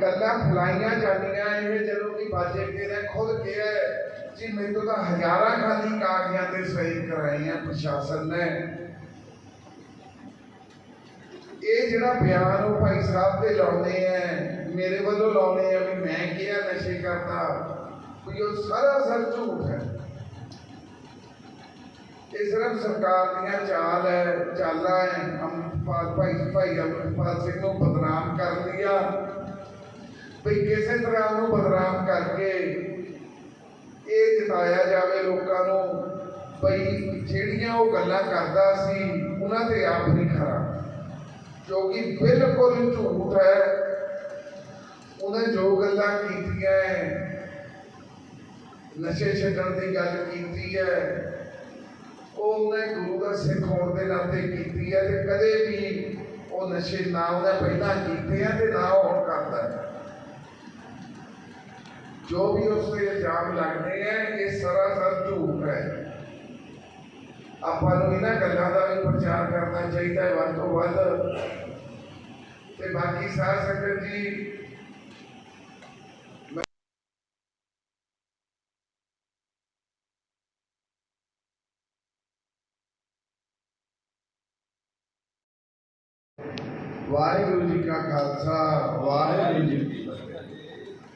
ਗੱਲਾਂ ਫਲਾਈਆਂ ਜਾਂਦੀਆਂ, ਇਹ ਜਦੋਂ ਕਿ ਬਾਜੇ ਨੇ ਖੁਦ ਕਿਹਾ ਜੀ ਮੈਨੂੰ ਤਾਂ ਹਜ਼ਾਰਾਂ ਖਾਲੀ ਕਾਗਜ਼ਾਂ ਤੇ ਸਹੀ ਕਰਾਈਆਂ ਪ੍ਰਸ਼ਾਸਨ ਨੇ। ਇਹ ਜਿਹੜਾ ਬਿਆਨ ਉਹ ਭਾਈ ਸਾਹਿਬ ਤੇ ਲਾਉਣੇ ਆ ਮੇਰੇ ਵੱਲੋਂ ਲਾਉਣੇ ਆ ਵੀ ਮੈਂ ਕਿਹਾ ਨਸ਼ੇ ਕਰਦਾ ਕੋਈ ਉਹ ਸਾਰਾ ਸਰ ਝੂਠ ਹੈ। ਇਹ ਸਿਰਫ ਸਰਕਾਰ ਦੀਆਂ ਚਾਲ ਹੈ ਚਾਲਾਂ ਹੈ ਅੰਮ੍ਰਿਤਪਾਲ, ਭਾਈ ਭਾਈ ਅੰਮ੍ਰਿਤਪਾਲ ਸਿੰਘ ਨੂੰ ਬਦਨਾਮ ਕਰ ਲਿਆ ਵੀ ਕਿਸੇ ਤਰ੍ਹਾਂ ਨੂੰ ਬਦਨਾਮ ਕਰਕੇ ਇਹ ਜਿਤਾਇਆ ਜਾਵੇ ਲੋਕਾਂ ਨੂੰ ਬਈ ਜਿਹੜੀਆਂ ਉਹ ਗੱਲਾਂ ਕਰਦਾ ਸੀ ਉਹਨਾਂ ਤੇ ਆਪ ਨਹੀਂ ਖਰਾ। ਜੋ ਕਿ ਬਿਲਕੁਲ ਝੂਠ ਹੈ। ਉਹਨੇ ਜੋ ਗੱਲਾਂ ਕੀਤੀਆਂ ਹੈ, ਨਸ਼ੇ ਛੱਡਣ ਦੀ ਗੱਲ ਕੀਤੀ ਹੈ ਉਹ ਉਹਨੇ ਗੁਰੂ ਦਾ ਸਿੱਖ ਹੋਣ ਦੇ ਨਾਤੇ ਕੀਤੀ ਹੈ ਤੇ ਕਦੇ ਵੀ ਉਹ ਨਸ਼ੇ ਨਾ ਉਹਨੇ ਪਹਿਲਾਂ ਕੀਤੇ ਆ ਤੇ ਨਾ ਉਹ ਹੁਣ ਕਰਦਾ ਹੈ ਜੋ ਵੀ ਉਸ ਤੇ ਇਲਜ਼ਾਮ ਲੱਗਦੇ ਹੈ ਇਹ ਸਰਾਸਰ ਝੂਠ ਹੈ ਆਪਾਂ ਨੂੰ ਇਹਨਾਂ ਗੱਲਾਂ ਦਾ ਵੀ ਪ੍ਰਚਾਰ ਕਰਨਾ ਚਾਹੀਦਾ ਹੈ ਵੱਧ ਤੋਂ ਵੱਧ ਤੇ ਬਾਕੀ ਸਾਧ ਸੰਗਤ ਜੀ ਵਾਹਿਗੁਰੂ ਜੀ ਕਾ ਖਾਲਸਾ ਵਾਹਿਗੁਰੂ ਜੀ ਕੀ